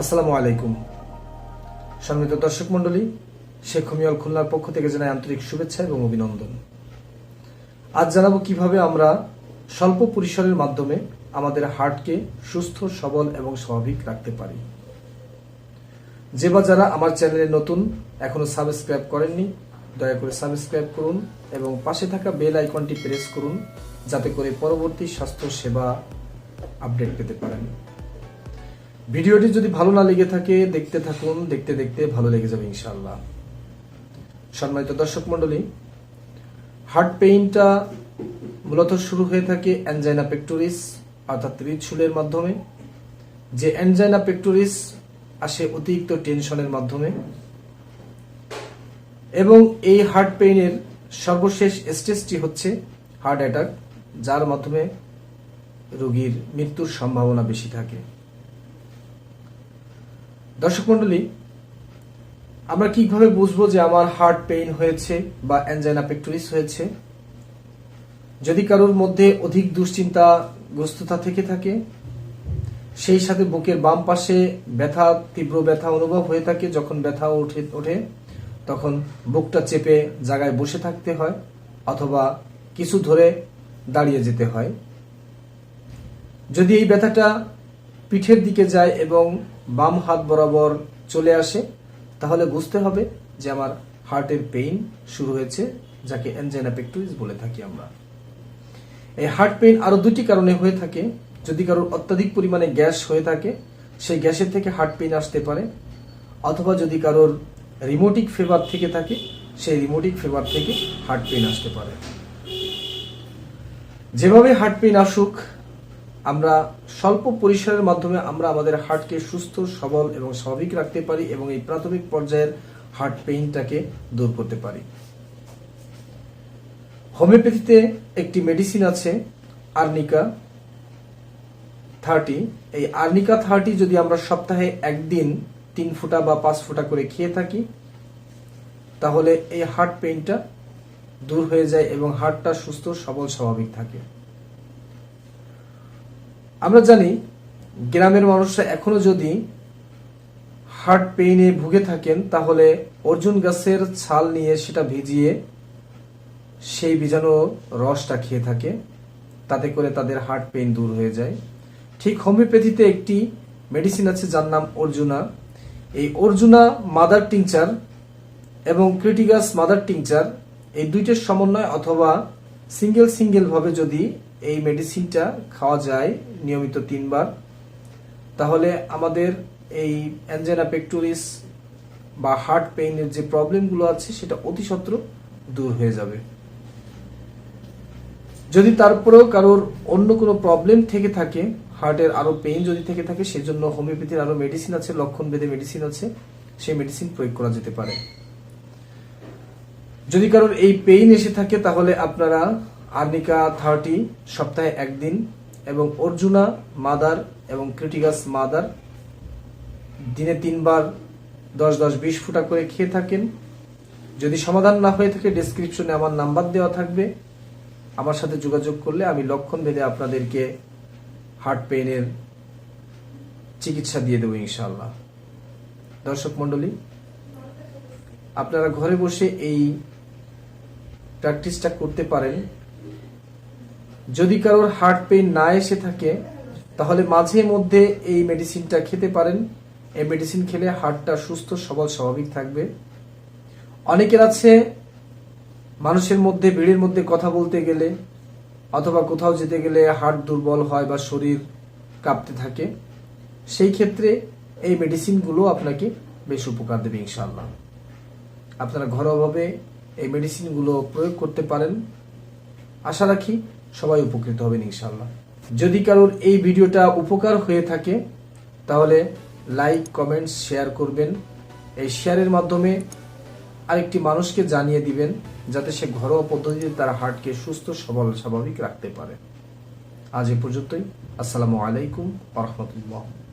আসসালামু আলাইকুম। সম্মানিত দর্শক মন্ডলী শেখ হমিয়াল খুলনার পক্ষ থেকে জানাই আন্তরিক শুভেচ্ছা এবং অভিনন্দন। আজ জানাব কীভাবে আমরা স্বল্প পরিসরের মাধ্যমে আমাদের হার্টকে সুস্থ, সবল এবং স্বাভাবিক রাখতে পারি। যে বা যারা আমার চ্যানেলে নতুন, এখনও সাবস্ক্রাইব করেননি, দয়া করে সাবস্ক্রাইব করুন এবং পাশে থাকা বেল আইকনটি প্রেস করুন, যাতে করে পরবর্তী স্বাস্থ্য সেবা আপডেট পেতে পারেন। ভিডিওটি যদি ভালো না লেগে থাকে, দেখতে থাকুন, দেখতে দেখতে ভালো লেগে যাবে ইনশাল্লাহ সম্মানিত দর্শক মন্ডলী হার্ট পেইনটা মূলত শুরু হয়ে থাকে অ্যানজাইনা পেক্টোরিস অর্থাৎ হৃদশুলের মাধ্যমে। যে অ্যানজাইনা পেক্টোরিস আসে অতিরিক্ত টেনশনের মাধ্যমে। এবং এই হার্ট পেইনের সর্বশেষ স্টেজটি হচ্ছে হার্ট অ্যাটাক যার মাধ্যমে রোগীর মৃত্যুর সম্ভাবনা বেশি থাকে। দর্শক মন্ডলী, আমরা কীভাবে বুঝব যে আমার হার্ট পেইন হয়েছে বা অ্যানজাইনা পেক্টোরিস হয়েছে? যদি কারোর মধ্যে অধিক দুশ্চিন্তা গ্রস্ততা থেকে থাকে, সেই সাথে বুকের বাম পাশে ব্যথা, তীব্র ব্যথা অনুভব হয়ে থাকে, যখন ব্যথা ওঠে ওঠে, তখন বুকটা চেপে জায়গায় বসে থাকতে হয়, অথবা কিছু ধরে দাঁড়িয়ে যেতে হয়। যদি এই ব্যথাটা পিঠের দিকে যায় এবং বাম হাত বরাবর চলে আসে, তাহলে বুঝতে হবে যে আমার হার্টের পেইন শুরু হয়েছে, যাকে অ্যানজাইনা পেক্টোরিস বলে থাকি আমরা। এই হার্ট পেইন আরও দুটি কারণে হয়ে থাকে। যদি কারোর অত্যাধিক পরিমাণে গ্যাস হয়ে থাকে, সেই গ্যাসের থেকে হার্ট পেইন আসতে পারে। অথবা যদি কারোর রিমোটিক ফেভার থেকে থাকে, সেই রিমোটিক ফেভার থেকে হার্ট পেইন আসতে পারে। যেভাবে হার্ট পেইন আসুক আমরা স্বল্প পরিসরের মাধ্যমে আমরা আমাদের হার্টকে সুস্থ, সবল এবং স্বাভাবিক রাখতে পারি এবং এই প্রাথমিক পর্যায়ের হার্ট পেইনটাকে দূর করতে পারি। হোমিওপ্যাথিতে একটি মেডিসিন আছে, আর্নিকা থার্টি। এই আর্নিকা থার্টি যদি আমরা সপ্তাহে একদিন তিন ফুটা বা পাঁচ ফুটা করে খেয়ে থাকি, তাহলে এই হার্ট পেইনটা দূর হয়ে যায় এবং হার্টটা সুস্থ, সবল, স্বাভাবিক থাকে। আমরা জানি গ্রামের মানুষরা এখনও যদি হার্ট পেইনে ভুগে থাকেন, তাহলে অর্জুন গাছের ছাল নিয়ে সেটা ভিজিয়ে সেই বীজাণু রসটা খেয়ে থাকে। তাতে করে তাদের হার্ট পেইন দূর হয়ে যায়। ঠিক হোমিওপ্যাথিতে একটি মেডিসিন আছে যার নাম অর্জুনা। এই অর্জুনা মাদার টিংচার এবং ক্রিটিগাস মাদার টিংচার এই দুইটার সমন্বয় অথবা সিঙ্গেল সিঙ্গেল ভাবে যদি এই মেডিসিনটা খাওয়া যায় নিয়মিত তিনবার। তাহলে আমাদের এই অ্যানজেনা পেক্টোরিস বা হার্ট পেইনের যে প্রবলেমগুলো আছে, সেটা অতি সত্ত্ব দূর হয়ে যাবে। যদি তারপরেও কারোর অন্য কোনো প্রবলেম থেকে থাকে হার্টের আরও পেইন যদি থেকে থাকে, সেজন্য হোমিওপ্যাথির আরও মেডিসিন আছে লক্ষণ বেদে মেডিসিন আছে, সেই মেডিসিন প্রয়োগ করা যেতে পারে। যদি কারোর এই পেইন এসে থাকে, তাহলে আপনারা আর্নিকা থার্টি সপ্তাহে একদিন এবং অর্জুনা মাদার এবং ক্রিটিকাস মাদার দিনে তিনবার দশ দশ বিশ ফুটা করে খেয়ে থাকেন। যদি সমাধান না হয়ে থাকে ডেসক্রিপশনে আমার নাম্বার দেওয়া থাকবে। আমার সাথে যোগাযোগ করলে আমি লক্ষণ ভেদে আপনাদেরকে হার্ট পেইনের চিকিৎসা দিয়ে দেবো ইনশাল্লাহ দর্শক মন্ডলী আপনারা ঘরে বসে এই প্র্যাকটিসটা করতে পারেন। যদি কারোর হার্ট পেইন না এসে থাকে, তাহলে মাঝে মধ্যে এই মেডিসিনটা খেতে পারেন। এই মেডিসিন খেলে হার্টটা সুস্থ, সবল, স্বাভাবিক থাকবে। অনেকের আছে, মানুষের মধ্যে, ভিড়ের মধ্যে কথা বলতে গেলে অথবা কোথাও যেতে গেলে হার্ট দুর্বল হয় বা শরীর কাঁপতে থাকে, সেই ক্ষেত্রে এই মেডিসিনগুলো আপনাকে বেশ উপকার দেবে ইনশাল্লাহ আপনারা ঘরোয়াভাবে এই মেডিসিনগুলো প্রয়োগ করতে পারেন। আশা রাখি সবাই উপকৃত হবেন ইনশাল্লাহ যদি কারোর এই ভিডিওটা উপকার হয়ে থাকে, তাহলে লাইক, কমেন্টস, শেয়ার করবেন। এই শেয়ারের মাধ্যমে আরেকটি মানুষকে জানিয়ে দিবেন, যাতে সে ঘরোয়া পদ্ধতিতে তার হার্টকে সুস্থ, সবল, স্বাভাবিক রাখতে পারে। আজ এ পর্যন্তই। আসসালামু আলাইকুম আরহামতুল্লাহ রহমতুল্লাহ।